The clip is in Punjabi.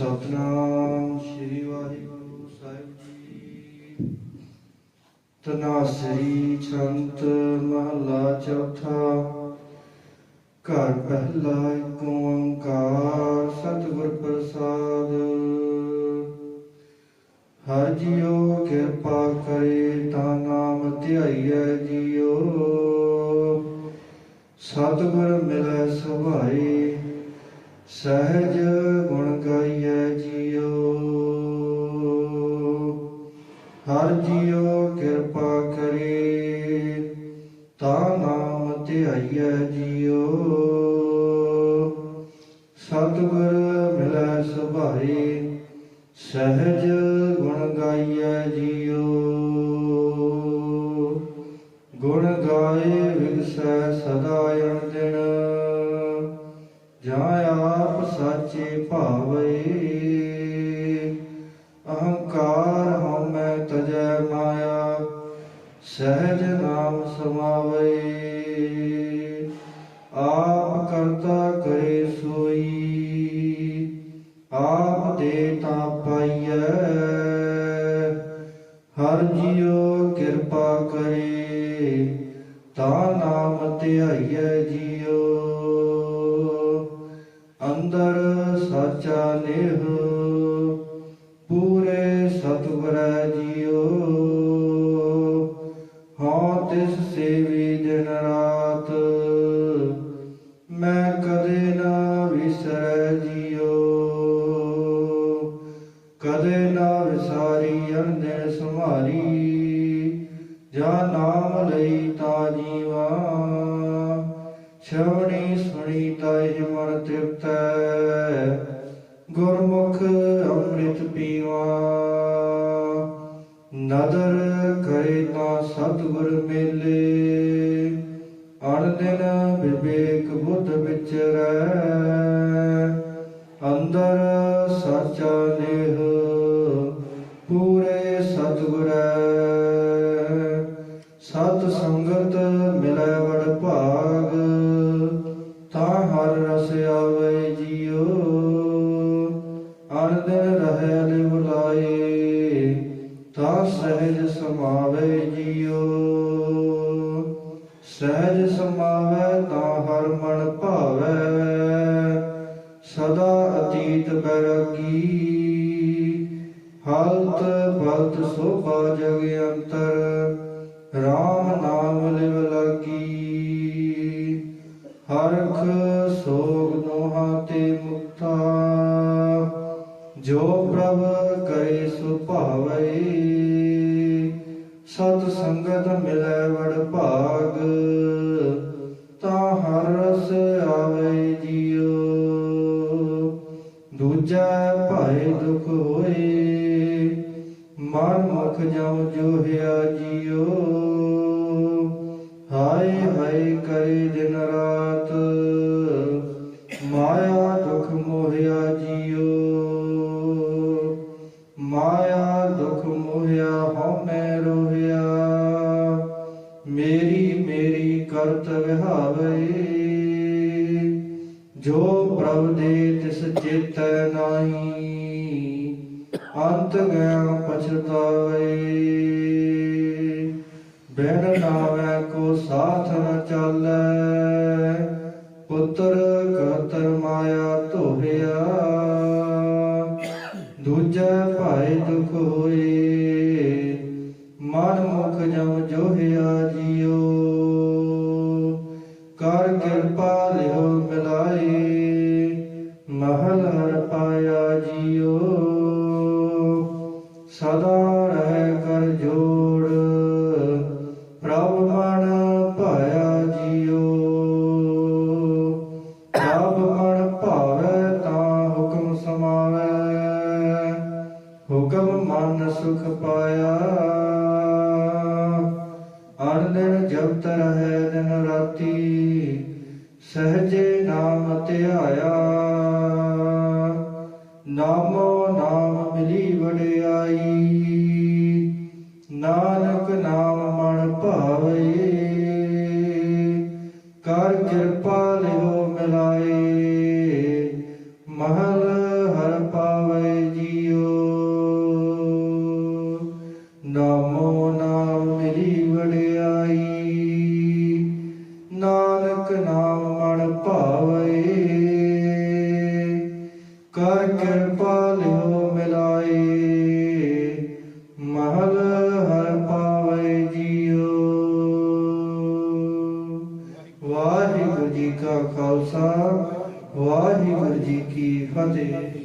ਸਤਨਾਮ ਸ੍ਰੀ ਵਾਹਿਗੁਰੂ ਸਾਹਿਬ ਜੀ। ਤਨਾਸਰੀ ਛੰਤ ਮਹਲਾ ਚੌਥਾ। ਘਰ ਪਹਿਲਾ ਏਕ ਓੰਕਾਰ, ਸਤਿਗੁਰ ਪ੍ਰਸਾਦ। ਹਰ ਜੀਓ ਕਿਰਪਾ ਕਰੇ ਤਾ ਨਾਮ ਧਿਆਈਐ ਜੀਓ ਸਤਿਗੁਰ ਮਿਲੈ ਸੁਭਾਈ, ਸਹਿਜ ਗੁਣ ਹਰ ਜੀਓ ਕਿਰਪਾ ਕਰੇ, ਤਾ ਨਾਮ ਧਿਆਈਐ ਜੀਓ ਸਤਿਗੁਰ ਮਿਲੈ ਸੁਭਾਈ ਸਹਿਜ ਗੁਣ ਗਾਈਐ ਜੀਓ ਕਰਤਾ ਕਰੇ ਸੋਈ। ਆਪ ਦੇ ਤਾਂ ਪਾਈਐ। ਹਰ ਜੀਉ ਕਿਰਪਾ ਕਰੇ। ਤਾ ਨਾਮ ਧਿਆਈਐ ਜੀਉ। ਅੰਦਰ ਸਾਚਾ ਨੇਹ ਨਦਰ ਕਰੇ ਤਾਂ ਸਤਿਗੁਰ ਮੇਲੇ। ਅਣ ਦਿਨ ਵਿਵੇਕ ਬੁੱਧ ਵਿਚਰੈ ਅੰਦਰ ਸੱਚਾ ਨੇਹ, ਪੂਰੇ ਸਤਿਗੁਰੈ ਸਤ ਸੰਗਤ ਮਿਲੈ ਵਡ ਭਾ ਤਾਂ ਸਹਿਜ ਸਮਾਵੇ ਜੀਉ। ਸਹਿਜ ਸਮਾਵੇ ਤਾ ਹਰ ਮਨ ਭਾਵੈ। ਸਦਾ ਅਤੀਤ ਬੈਰਾਗੀ ਹਲਤ ਬਲਤ ਸੋਭਾ ਜਗ ਅੰਤਰ RAM ਨਾਮ ਲਿਵ ਲਾਗੀ ਹਰਖ ਸੋਗ ਦੋਹਾਂ ਤੇ ਮੁਕਤਾ। ਜੋ ਪ੍ਰਭ ਕਰੇ ਸੁਭਾਵੇ। ਸਤ ਸੰਗਤ ਮਿਲੈ ਵਡ ਭਾਗ, ਤਾਂ ਹਰ ਰਸ ਆਵੇ ਜੀਉ। ਦੂਜਾ ਭਾਏ ਦੁਖ ਹੋਏ, ਮਨ ਮੁਖ ਜਉ ਜੋਹਿਆ ਜੀਉ। ਹਾਏ ਹਾਏ ਕਰੇ ਦਿਨ ਰਾਤ ਮੇਰੀ ਮੇਰੀ ਕਰਤ ਵਿਹਾਵੇ ਜੋ ਪ੍ਰਭ ਦੇ ਤਿਸ ਚੇਤੈ ਨਾਹੀ, ਅੰਤ ਗਿਆ ਪਛਤਾਵੇ। ਬਿਨ ਨਾਵੇਂ ਕੋ ਸਾਥ ਨ ਚਾਲੈ, ਪੁੱਤਰ ਕਰਤਰ ਮਾਇਆ ਧੋਹਿਆ। ਦੂਜਾ ਭਾਏ ਦੁਖ ਹੋਏ। ਮਨ ਮੁਖ ਜਮ ਜੋਹਿਆ ਜੀਓ ਕਰ ਕਿਰਪਾ ਲਿਓ ਮਿਲਾਏ, ਮਹਲ ਹਰ ਪਾਇਆ ਜੀਓ। ਸਦਾ ਰਹਿ ਕਰ ਜੋੜ, ਪ੍ਰਭ ਮਨ ਭਾਇਆ ਜੀਓ। ਪ੍ਰਭ ਮਨ ਭਾਵੈ ਤਾਂ ਹੁਕਮ ਸਮਾਵੈ, ਹੁਕਮ ਮਨ ਸੁਖ ਪਾਇਆ। ਦਿਨ ਰਾਤੀ ਸਹਜੇ ਨਾਮ ਧਿਆਇਆ। ਨਾਮੋ ਨਾਮ ਮਿਲੀ ਵਡਿਆਈ। ਨਾਨਕ ਨਾਮ ਮਨ ਭਾਵੇ। ਕਰ ਕਿਰਪਾ ਲਿਓ ਮਿਲਾਏ। ਮਹਲ ਹਰ ਪਾਵੇ। ਨਾਨਕ ਨਾਮ ਮਨ ਭਾਵੇ। ਕਰ ਕਿਰਪਾ ਲਿਓ ਮਿਲਾਏ। ਮਹਲ ਹਰ ਪਾਵੇ ਜੀਓ। ਵਾਹਿਗੁਰੂ ਜੀ ਕਾ ਖਾਲਸਾ, ਵਾਹਿਗੁਰੂ ਜੀ ਕੀ ਫਤਿਹ।